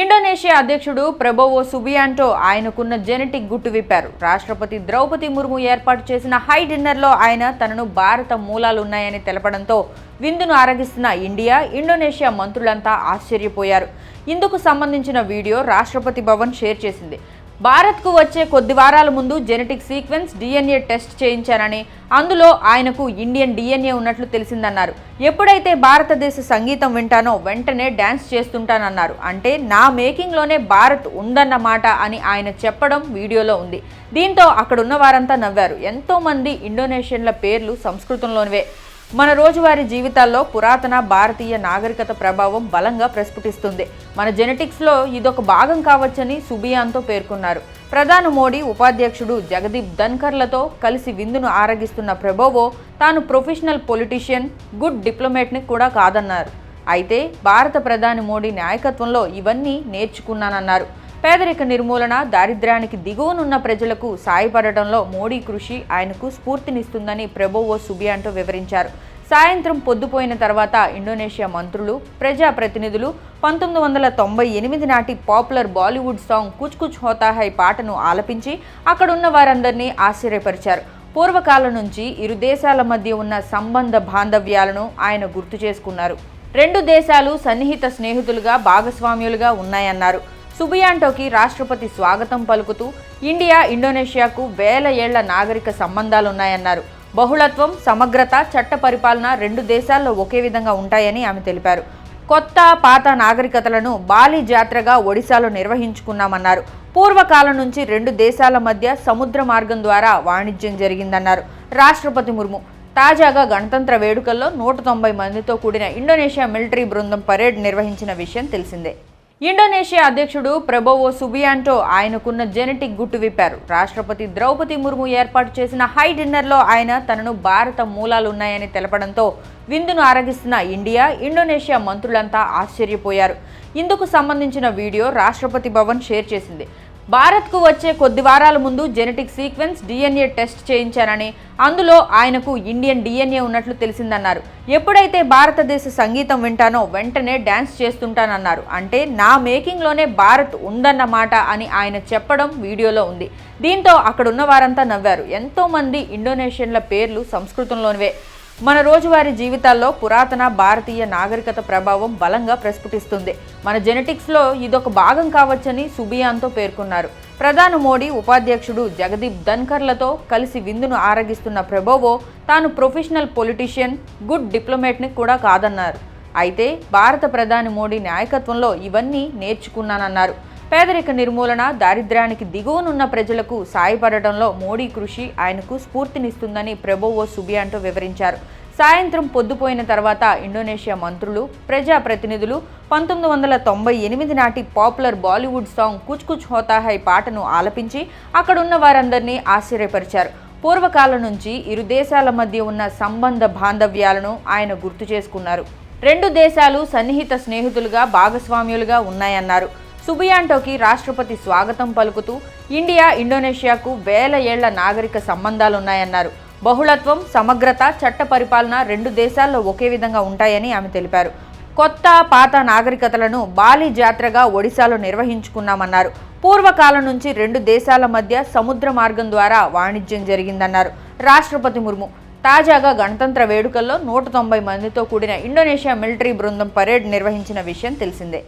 Indonesia అధ్యక్షుడు ప్రభోవో Subianto ఆయనకున్న genetic గుట్టు విప్పారు. రాష్ట్రపతి ద్రౌపది ముర్ము ఏర్పాటు చేసిన హై డిన్నర్లో ఆయన తనను భారత మూలాలు ఉన్నాయని తెలపడంతో విందును ఆరగిస్తున్న ఇండియా ఇండోనేషియా మంత్రులంతా ఆశ్చర్యపోయారు. ఇందుకు సంబంధించిన వీడియో రాష్ట్రపతి భవన్ షేర్ చేసింది. భారత్కు వచ్చే కొద్ది వారాల ముందు జెనెటిక్ సీక్వెన్స్ డిఎన్ఏ టెస్ట్ చేయించానని అందులో ఆయనకు ఇండియన్ డిఎన్ఏ ఉన్నట్లు తెలిసిందన్నారు. ఎప్పుడైతే భారతదేశ సంగీతం వింటానో వెంటనే డ్యాన్స్ చేస్తుంటానన్నారు. అంటే నా మేకింగ్లోనే భారత్ ఉందన్నమాట అని ఆయన చెప్పడం వీడియోలో ఉంది. దీంతో అక్కడున్న వారంతా నవ్వారు. ఎంతోమంది ఇండోనేషియన్ల పేర్లు సంస్కృతంలోనివే. మన రోజువారీ జీవితాల్లో పురాతన భారతీయ నాగరికత ప్రభావం బలంగా ప్రస్ఫుటిస్తుంది. మన జెనెటిక్స్లో ఇదొక భాగం కావచ్చని సుబియాన్తో పేర్కొన్నారు. ప్రధాని మోడీ ఉపాధ్యక్షుడు జగదీప్ ధన్కర్లతో కలిసి విందును ఆరగిస్తున్న ప్రభోవో తాను ప్రొఫెషనల్ పొలిటీషియన్ గుడ్ డిప్లొమేట్ని కూడా కాదన్నారు. అయితే భారత ప్రధాని మోడీ నాయకత్వంలో ఇవన్నీ నేర్చుకున్నానన్నారు. పేదరిక నిర్మూలన దారిద్ర్యానికి దిగువనున్న ప్రజలకు సాయపడటంలో మోడీ కృషి ఆయనకు స్ఫూర్తినిస్తుందని ప్రభోవో సుబియాంటో వివరించారు. సాయంత్రం పొద్దుపోయిన తర్వాత ఇండోనేషియా మంత్రులు ప్రజాప్రతినిధులు పంతొమ్మిది వందల తొంభై ఎనిమిది నాటి popular Bollywood song Kuch Kuch Hota Hai పాటను ఆలపించి అక్కడున్న వారందరినీ ఆశ్చర్యపరిచారు. పూర్వకాలం నుంచి ఇరు దేశాల మధ్య ఉన్న సంబంధ బాంధవ్యాలను ఆయన గుర్తు చేసుకున్నారు. రెండు దేశాలు సన్నిహిత స్నేహితులుగా భాగస్వామ్యులుగా ఉన్నాయన్నారు. సుబియాంటోకి రాష్ట్రపతి స్వాగతం పలుకుతూ ఇండియా ఇండోనేషియాకు వేల ఏళ్ళ నాగరిక సంబంధాలున్నాయన్నారు. బహుళత్వం సమగ్రత చట్ట పరిపాలన రెండు దేశాల్లో ఒకే విధంగా ఉంటాయని ఆమె తెలిపారు. కొత్త పాత నాగరికతలను బాలి జాత్రగా ఒడిశాలో నిర్వహించుకున్నామన్నారు. పూర్వకాలం నుంచి రెండు దేశాల మధ్య సముద్ర మార్గం ద్వారా వాణిజ్యం జరిగిందన్నారు రాష్ట్రపతి ముర్ము. తాజాగా గణతంత్ర వేడుకల్లో నూట తొంభై మందితో కూడిన ఇండోనేషియా మిలిటరీ బృందం పరేడ్ నిర్వహించిన విషయం తెలిసిందే. ఇండోనేషియా అధ్యక్షుడు ప్రభోవో సుబియాంటో ఆయనకున్న జెనెటిక్ గుట్టు విప్పారు. రాష్ట్రపతి ద్రౌపది ముర్ము ఏర్పాటు చేసిన హై డిన్నర్లో ఆయన తనను భారత మూలాలు ఉన్నాయని తెలపడంతో విందును ఆరగిస్తున్న ఇండియా ఇండోనేషియా మంత్రులంతా ఆశ్చర్యపోయారు. ఇందుకు సంబంధించిన వీడియో రాష్ట్రపతి భవన్ షేర్ చేసింది. భారత్కు వచ్చే కొద్ది వారాల ముందు జెనెటిక్ సీక్వెన్స్ డిఎన్ఏ టెస్ట్ చేయించానని అందులో ఆయనకు ఇండియన్ డిఎన్ఏ ఉన్నట్లు తెలిసిందన్నారు. ఎప్పుడైతే భారతదేశ సంగీతం వింటానో వెంటనే డ్యాన్స్ చేస్తుంటానన్నారు. అంటే నా మేకింగ్లోనే భారత్ ఉందన్నమాట అని ఆయన చెప్పడం వీడియోలో ఉంది. దీంతో అక్కడున్న వారంతా నవ్వారు. ఎంతోమంది ఇండోనేషియన్ల పేర్లు సంస్కృతంలోనివే. మన రోజువారీ జీవితాల్లో పురాతన భారతీయ నాగరికత ప్రభావం బలంగా ప్రస్ఫుటిస్తుంది. మన జెనెటిక్స్లో ఇదొక భాగం కావచ్చని సుబియాన్తో పేర్కొన్నారు. ప్రధాని మోడీ ఉపాధ్యక్షుడు జగదీప్ ధన్కర్లతో కలిసి విందును ఆరగిస్తున్న ప్రభోవో తాను ప్రొఫెషనల్ పొలిటీషియన్ గుడ్ డిప్లొమేట్ని కూడా కాదన్నారు. అయితే భారత ప్రధాని మోడీ నాయకత్వంలో ఇవన్నీ నేర్చుకున్నానన్నారు. పేదరిక నిర్మూలన దారిద్ర్యానికి దిగువనున్న ప్రజలకు సాయపడటంలో మోడీ కృషి ఆయనకు స్ఫూర్తినిస్తుందని ప్రభోవో సుబియాంటో వివరించారు. సాయంత్రం పొద్దుపోయిన తర్వాత ఇండోనేషియా మంత్రులు ప్రజాప్రతినిధులు పంతొమ్మిది వందల తొంభై ఎనిమిది నాటి popular Bollywood song Kuch Kuch Hota Hai పాటను ఆలపించి అక్కడున్న వారందరినీ ఆశ్చర్యపరిచారు. పూర్వకాలం నుంచి ఇరు దేశాల మధ్య ఉన్న సంబంధ బాంధవ్యాలను ఆయన గుర్తు చేసుకున్నారు. రెండు దేశాలు సన్నిహిత స్నేహితులుగా భాగస్వామ్యులుగా ఉన్నాయన్నారు. సుబియాంటోకి రాష్ట్రపతి స్వాగతం పలుకుతూ ఇండియా ఇండోనేషియాకు వేల ఏళ్ళ నాగరిక సంబంధాలున్నాయన్నారు. బహుళత్వం సమగ్రత చట్ట పరిపాలన రెండు దేశాల్లో ఒకే విధంగా ఉంటాయని ఆమె తెలిపారు. కొత్త పాత నాగరికతలను బాలి జాత్రగా ఒడిశాలో నిర్వహించుకున్నామన్నారు. పూర్వకాలం నుంచి రెండు దేశాల మధ్య సముద్ర మార్గం ద్వారా వాణిజ్యం జరిగిందన్నారు రాష్ట్రపతి ముర్ము. తాజాగా గణతంత్ర వేడుకల్లో నూట తొంభై మందితో కూడిన ఇండోనేషియా మిలిటరీ బృందం పరేడ్ నిర్వహించిన విషయం తెలిసిందే.